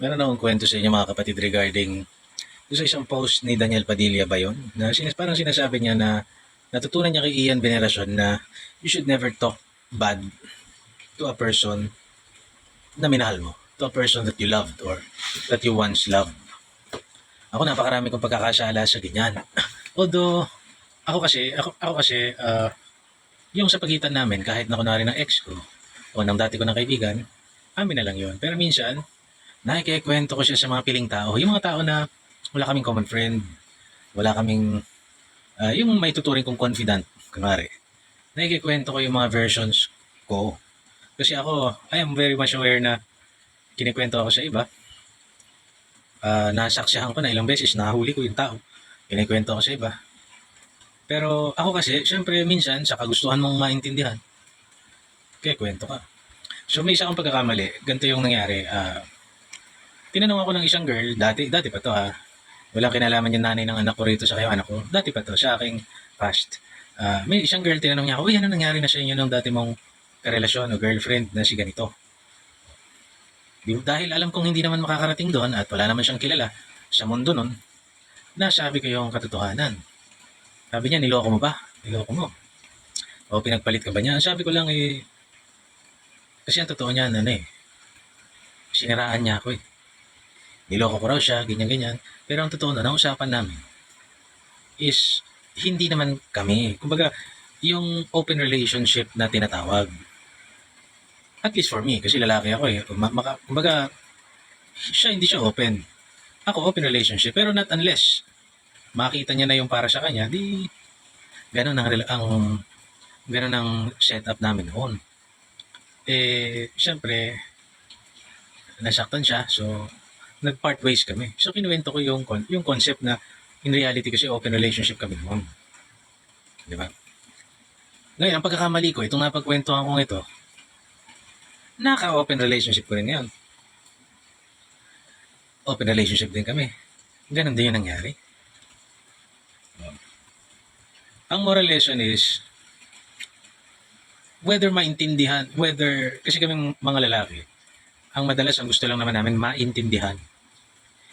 Meron akong kwento sa inyo mga kapatid regarding sa isang post ni Daniel Padilla ba yun? Na sinas parang sinasabi niya na natutunan niya kay Ian Veneracion na you should never talk bad to a person na minahal mo. To a person that you loved or that you once loved. Ako napakarami kong pagkakasala sa ganyan. Although, ako kasi, ako, ako kasi, ah, yung sa pagitan namin, kahit na kunwari ng ex ko, o ng dati ko ng kaibigan, amin na lang yun. Pero minsan, nakikikwento ko siya sa mga piling tao. Yung mga tao na wala kaming common friend, wala kaming, ah, yung may tuturing kong confidant, kunwari. Nakikikwento ko yung mga versions ko. Kasi ako, I am very much aware na kinikwento ako sa iba. Ah, nasaksihan ko na ilang beses, nahuli ko yung tao. Kinikwento ko sa iba. Pero ako kasi, syempre minsan, sa kagustuhan mong maintindihan, kaya kwento ka. So may isa akong pagkakamali. Ganito yung nangyari. Ah, tinanong ako ng isang girl, dati, dati pa to ha. Walang kinalaman yung nanay ng anak ko rito sa kayo anak ko. Dati pa to, sa aking past. Ah, may isang girl, tinanong niya ako, uy, ano nangyari na sa inyo nung dati mong karelasyon o girlfriend na si ganito? Dahil alam kong hindi naman makakarating doon at wala naman siyang kilala sa mundo nun, nasabi ko yung katotohanan. Sabi niya, niloko mo ba? Niloko mo. O pinagpalit ka ba niya? Sabi ko lang eh, kasi ang totoo niya, ano eh, siniraan niya ako eh. Niloko ko raw siya, ganyan-ganyan. Pero ang totoo na, ang namin is, hindi naman kami. Kumbaga, yung open relationship na tinatawag. At least for me, kasi lalaki ako eh. Ma- maka- kumbaga, siya hindi siya open. Ako, open relationship. Pero not unless makita niya na yung para sa kanya, di ganun ang, ang ganun ang setup namin noon. Eh, syempre, nasaktan siya, so nag-part ways kami. So, kinuwento ko yung, con- yung concept na in reality kasi open relationship kami noon. Di ba? Ngayon, ang pagkakamali ko, itong napagkwentuhan kong ito, naka-open relationship ko rin ngayon. Open relationship din kami. Ganon din yung nangyari. Ang moral lesson is, whether maintindihan, whether, kasi kami mga lalaki, ang madalas ang gusto lang naman namin maintindihan.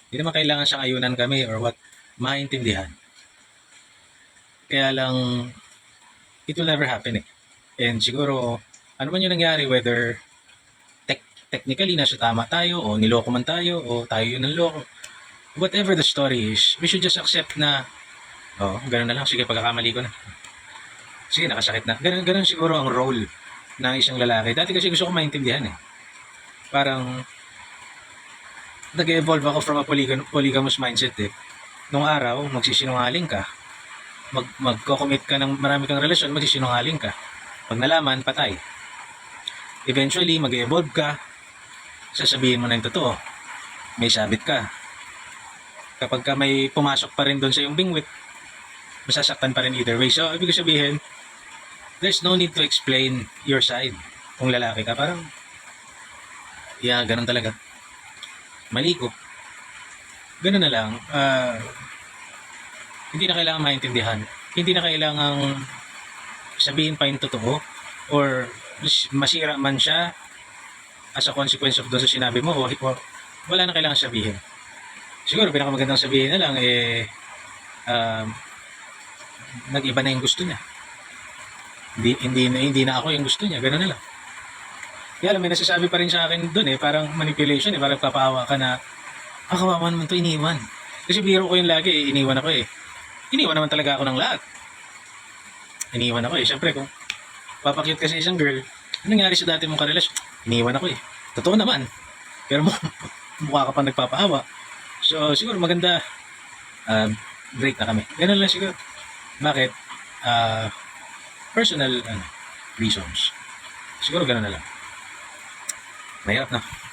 Hindi naman kailangan siyang ayunan kami or what, maintindihan. Kaya lang, it will never happen eh. And siguro, ano man yung nangyari, whether tech technically nasa tama tayo o niloko man tayo o tayo yung naloko, whatever the story is, we should just accept na, oh, ganun na lang, sige, pagkakamali ko na. Sige, nakasakit na. Ganun, ganun siguro ang role ng isang lalaki. Dati kasi gusto ko maintindihan eh. Parang, nag-evolve ako from a polygon, polygamous mindset eh. Nung araw, magsisinungaling ka. Mag, magko-commit ka ng marami kang relasyon, magsisinungaling ka. Pag nalaman, patay. Eventually, mag-evolve ka. Sasabihin mo na yung totoo. May sabit ka. Kapag ka may pumasok pa rin doon sa iyong bingwit, masasaktan pa rin either way. So, ibig sabihin, there's no need to explain your side. Kung lalaki ka, parang, yeah, ganun talaga. Mali ko. Ganun na lang. Ah, hindi na kailangan maintindihan. Hindi na kailangan sabihin pa yung totoo or masira man siya as a consequence of doon sa sinabi mo o, o wala na kailangan sabihin. Siguro pinakamagandang sabihin na lang eh um, nag-iba na yung gusto niya. Hindi, hindi, hindi na ako yung gusto niya. Ganun na lang. Kaya alam, may nasasabi pa rin sa akin doon eh, parang manipulation eh, parang papawa ka na, ah, kawawa naman to iniwan. Kasi biro ko yung lagi eh, iniwan ako eh. Iniwan naman talaga ako ng lahat. Iniwan ako eh. Siyempre kung papakyut ka sa isang girl, ano nangyari sa dati mong karelasyon? Iniwan ako eh. Totoo naman. Pero mu- mukha ka pa nagpapaawa. So siguro maganda uh, break na kami. Ganun lang siguro. Bakit? Ah, personal ano, reasons. Siguro ganun na lang. Mahirap na.